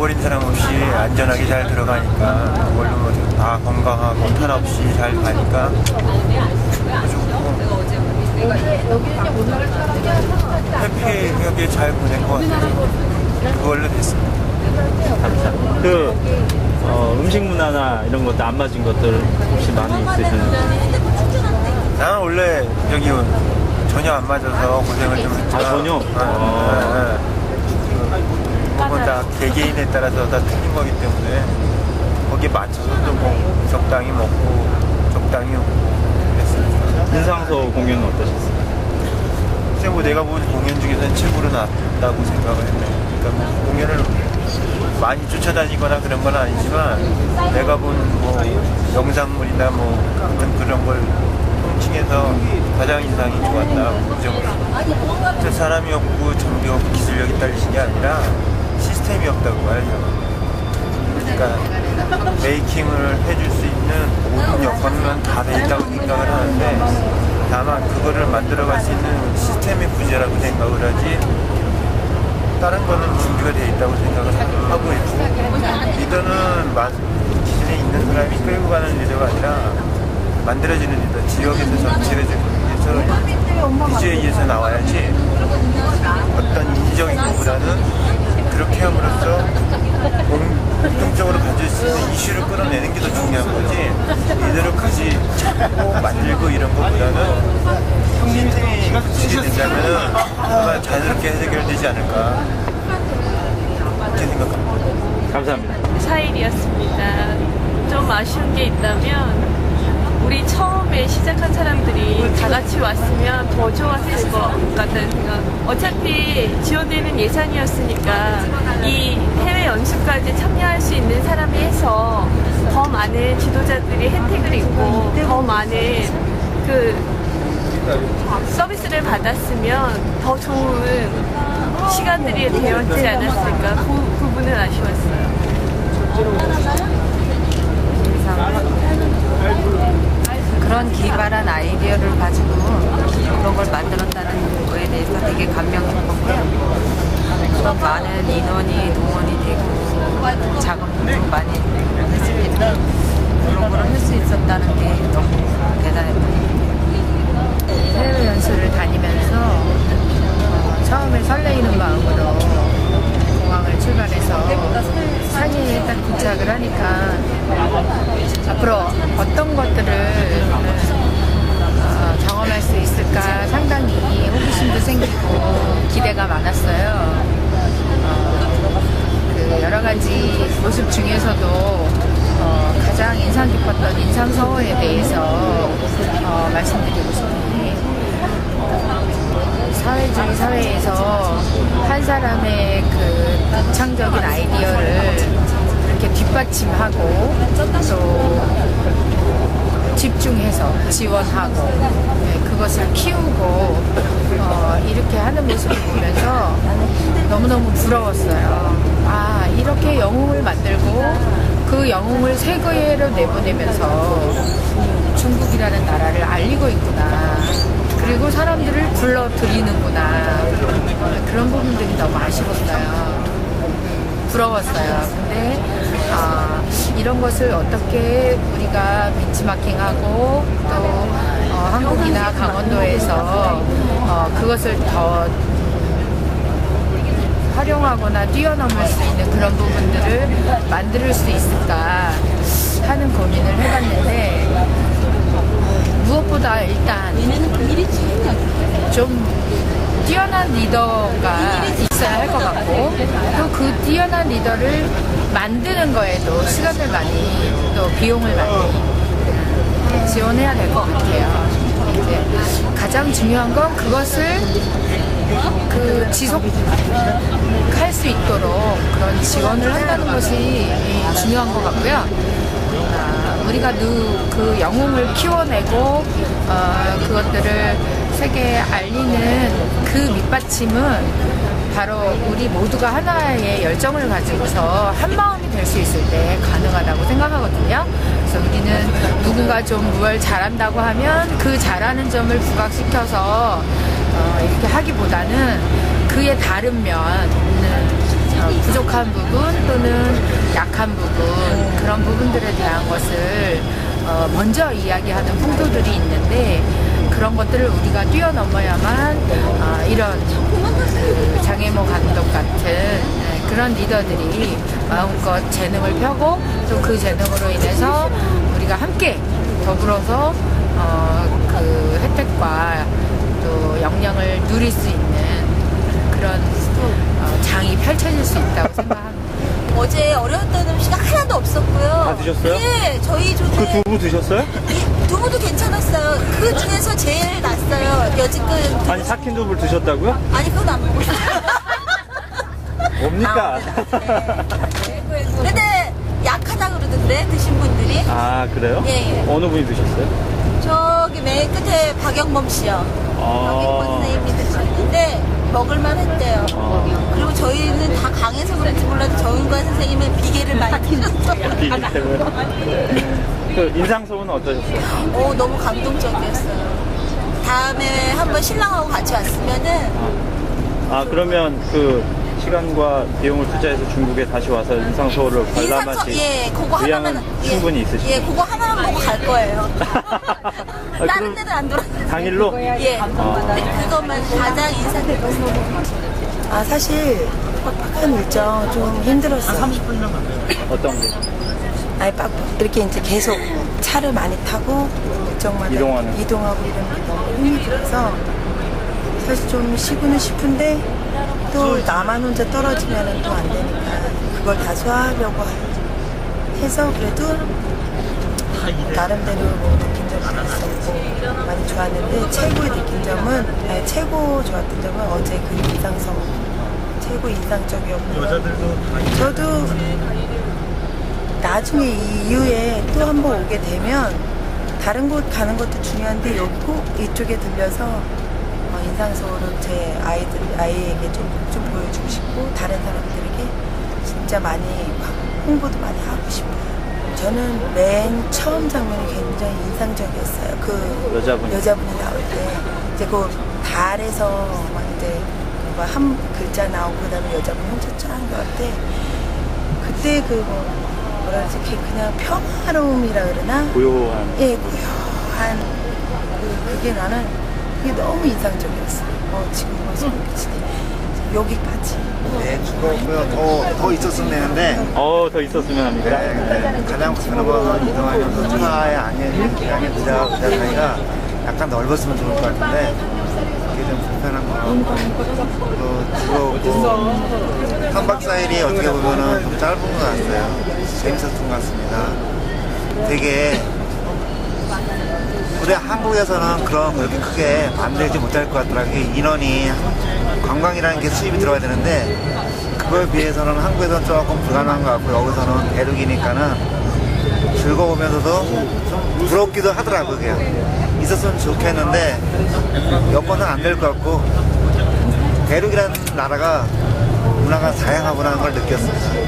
잃어버린 사람 없이 안전하게 잘 들어가니까 그걸로 뭐다 건강하고 탈 없이 잘 가니까 해피하게 잘 보낸 것 같아요. 그걸로 됐습니다. 감사합니다. 그 어, 음식 문화나 이런 것도 안 맞은 것들 혹시 많이 있으셨나요? 나는 원래 여기 전혀 안 맞아서 고생을 좀 했죠. 아, 전혀? 네, 아. 네, 네. 그건 다 개개인에 따라서 다 틀린 거기 때문에 거기에 맞춰서 뭐 적당히 먹고 적당히 웃고 그랬어요. 인상서 공연은 어떠셨어요? 글쎄 뭐 내가 본 공연 중에서는 최고로 낫다고 생각을 했네. 그러니까 뭐 공연을 많이 쫓아다니거나 그런 건 아니지만 내가 본 뭐 영상물이나 뭐 그런 그런 걸 통칭해서 가장 인상이 좋았다. 그 정도. 저 사람이 없고 장비 없고 기술력이 딸리신 게 아니라 시스템이 없다고 말이죠. 그러니까 메이킹을 해줄 수 있는 모든 여건은 다 돼 있다고 생각을 하는데 다만 그거를 만들어갈 수 있는 시스템의 부재라고 생각을 하지 다른 거는 준비가 돼 있다고 생각을 하고 있고 리더는 마- 기존에 있는 사람이 끌고 가는 리더가 아니라 만들어지는 리더 지역에서 전체를 위해서 규제에 의해서 나와야지 어떤 인지적인 것보다는 그렇게 함으로써 공통적으로 가질 수 있는 이슈를 끌어내는 게 더 중요한 거지 이대로 같이 찾고 만들고 이런 것보다는 시스템이 구축이 된다면 아마 자연스럽게 해결되지 않을까 그렇게 생각합니다. 감사합니다. 4일이었습니다. 좀 아쉬운 게 있다면 우리 처음에 시작한 사람들이 다 같이 왔으면 더 좋았을 것 같다는 생각. 어차피 지원되는 예산이었으니까 이 해외 연수까지 참여할 수 있는 사람이 해서 더 많은 지도자들이 혜택을 입고 더 많은 그 서비스를 받았으면 더 좋은 시간들이 되었지 않았을까. 그 부분은 아쉬웠어요. 그런 기발한 아이디어를 가지고 그런 걸 만들었다는 거에 대해서 되게 감명했고요. 그런 많은 인원이 동원이 되고 작업도 많이 했습니다. 그런 걸 할 수 있었다는 게 너무 대단했던 해외 연수를 다니면서 어, 처음에 설레이는 마음으로 공항을 출발해서 상해에 딱 도착을 하니까 앞으로 어떤 것들을 어, 경험할 수 있을까 상당히 호기심도 생기고 기대가 많았어요. 어, 그 여러 가지 모습 중에서도 어, 가장 인상 깊었던 인상 서어에 대해서 어, 말씀드리고 싶은데 사회주의 사회에서 한 사람의 그 독창적인 아이디어를 이렇게 뒷받침하고 또 집중해서 지원하고 네, 그것을 키우고 어, 이렇게 하는 모습을 보면서 너무너무 부러웠어요. 아 이렇게 영웅을 만들고 그 영웅을 세계로 내보내면서 중국이라는 나라를 알리고 있구나. 그리고 사람들을 불러들이는구나. 그런 부분들이 너무 아쉬웠어요. 부러웠어요. 근데 아, 이런 것을 어떻게 우리가 벤치마킹하고 또 어, 한국이나 강원도에서 어, 그것을 더 활용하거나 뛰어넘을 수 있는 그런 부분들을 만들 수 있을까 하는 고민을 해봤는데 무엇보다 일단 좀 뛰어난 리더가 있어야 할 것 같고 또 그 뛰어난 리더를 만드는 거에도 시간을 많이 또 비용을 많이 지원해야 될 것 같아요. 이제 가장 중요한 건 그것을 그 지속할 수 있도록 그런 지원을 한다는 것이 중요한 것 같고요. 아, 우리가 누, 그 영웅을 키워내고 어, 그것들을 세계에 알리는 그 밑받침은 바로 우리 모두가 하나의 열정을 가지고서 한 마음이 될 수 있을 때 가능하다고 생각하거든요. 그래서 우리는 누군가 좀 무얼 잘한다고 하면 그 잘하는 점을 부각시켜서 어, 이렇게 하기보다는 그의 다른 면은 어, 부족한 부분 또는 약한 부분 그런 부분들에 대한 것을 어, 먼저 이야기하는 풍토들이 있는데 그런 것들을 우리가 뛰어넘어야만 어, 이런 그 장애모 감독 같은 네, 그런 리더들이 마음껏 재능을 펴고 또 그 재능으로 인해서 우리가 함께 더불어서 어, 그 혜택과 또 역량을 누릴 수 있는 그런 어, 장이 펼쳐질 수 있다고 생각합니다. 어제 어려웠던 음식 하나도 없었고요. 다 드셨어요? 네, 저희 그 조제 두부 드셨어요? 두부도 괜찮았어요. 그 중에서 제일 낫어요. 여지껏 아니 삭힌 두부를 드셨다고요? 아니 그건 안 먹었어요. 뭡니까? 근데 약하다 그러던데 드신 분들이 아 그래요? 예, 예. 어느 분이 드셨어요? 저기 맨 끝에 박영범 씨요. 아, 선생님이 드셨는데 먹을만 했대요. 아. 그리고 저희는 다 강해서 그런지 몰라도 정윤관 선생님의 비계를 많이 드셨어요. 비기 때문에. 그 인상소은 어떠셨어요? 오, 너무 감동적이었어요. 다음에 한번 신랑하고 같이 왔으면은 아 그러면 그 시간과 비용을 투자해서 중국에 다시 와서 인상소를 인상서 관람하실 예, 그거 의향은 하나만 충분히 예, 있으시죠? 예, 그거 하나만 보고 갈 거예요. 아, 다른 데는 안 돌아. 당일로? 예, 그것만 가장 인상 깊었어요. 아 사실 빡빡한 일정 좀 힘들었어요. 어떤 게? 아니 빡 이렇게 이제 계속 차를 많이 타고 일정마다 이동하는. 이동하고 이런 게 너무 힘이 들어서 사실 좀 쉬고는 싶은데 또 나만 혼자 떨어지면 또 안 되니까 그걸 다 소화하려고 해서 그래도 나름대로 뭐 많이 좋았는데 최고의 느낀 점은 아니, 최고 좋았던 점은 어제 그 인상성 최고 인상적이었고 저도 나중에 이 이후에 또 한 번 오게 되면 다른 곳 가는 것도 중요한데 꼭 이쪽에 들려서 어, 인상서울을 제 아이들 아이에게 좀, 좀 보여주고 싶고 다른 사람들에게 진짜 많이 홍보도 많이 하고 싶어요. 저는 맨 처음 장면이 굉장히 인상적이었어요. 그 여자분이. 여자분이 나올 때. 이제 그 달에서 막 이제 뭐한 글자 나오고 그다음에 여자분 혼자 쫙 나올 때 그때 그 뭐, 뭐라 그러지? 그 그냥 평화로움이라 그러나? 고요한. 예 고요한. 그, 그게 나는 그게 너무 인상적이었어요. 어 지금 벌써 그치 여기까지. 네, 즐거웠고요. 더, 더 있었으면 되는데, 어 더 있었으면 합니다. 네, 네. 가장 건 이동하면서 차에 안에, 안에 의자, 의자 사이가 약간 넓었으면 좋을 것 같은데, 그게 좀 불편한 거 같고, 또 즐거웠고, 3박 4일이 어떻게 보면은 좀 짧은 것 같아요. 재밌었던 것 같습니다. 되게, 우리 한국에서는 그런 그렇게 크게 만들지 못할 것 같더라고요. 인원이 관광이라는 게 수입이 들어가야 되는데 그거에 비해서는 한국에서는 조금 불가능한 것 같고 여기서는 대륙이니까는 즐거우면서도 좀 부럽기도 하더라고요. 그게. 있었으면 좋겠는데 여건은 안 될 것 같고 대륙이라는 나라가 문화가 다양하구나 하는 걸 느꼈습니다.